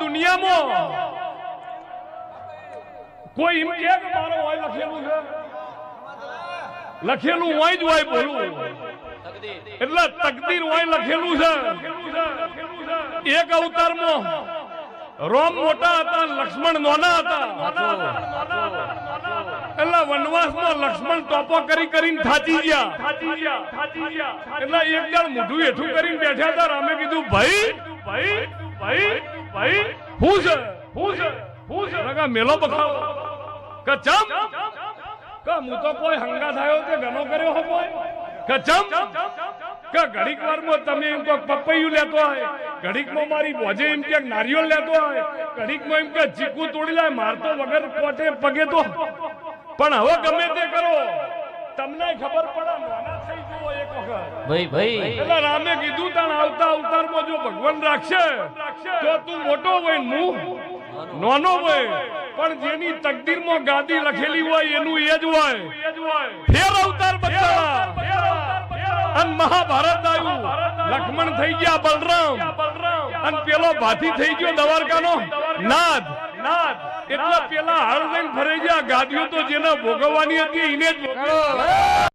દુનિયામાં. કોઈ એમ કે મારો હોય લખેલું છે? લખેલું હોય જ હોય બોલું. એટલે તકદીર હોય લખેલું છે. એક અવતારમાં રોમ મોટા હતા, લક્ષ્મણ નોના હતા. એટલે વનવાસમાં લક્ષ્મણ ટોપો કરી કરીને થાચી ગયા. એટલે એક જણ મોઢું હેઠું કરીને બેઠા હતા. રામે કીધું ભાઈ ભાઈ ભાઈ ભાઈ હું છે? હું છે? હું છે? મેં મેલો બખાવ? કે જમ કે હું તો કોઈ હંગા થયો તે ઘણો કર્યો હો કોઈ? કે જમ કે ઘડીક વારમાં તમે એમ કોક પપૈયું લેતો હોય ઘડીકમાં મારી ભોજે એમ કે નારિયેળ લેતો હોય ઘડીકમાં એમ કે ચીકુ તોડી લાય મારતો વગર કોટે પગે તો. પણ હવે ગમે તે કરો. તમને ખબર પડે નાના થઈ ગયો એક ભાઈ ભાઈ. એટલે રામે કીધું, તાણ આવતા અવતારમાં જો ભગવાન રાખશે, તો તું મોટો હોય હું. નાનો હોય. પણ જેની તકદીરમાં ગાદી લખેલી હોય, એનું એ જ હોય. ફેર અવતાર બદલાયા અને મહાભારત આવ્યું. લક્ષ્મણ થઈ ગયા બલરામ. અને પેલો ભાથી થઈ ગયો દવારકાનો. નાદ. નાદ એટલે પેલા હળ લઈને ફરે ગયા ગાદીઓ તો જેને ભોગવવાની હતી, એને જ ભોગવી.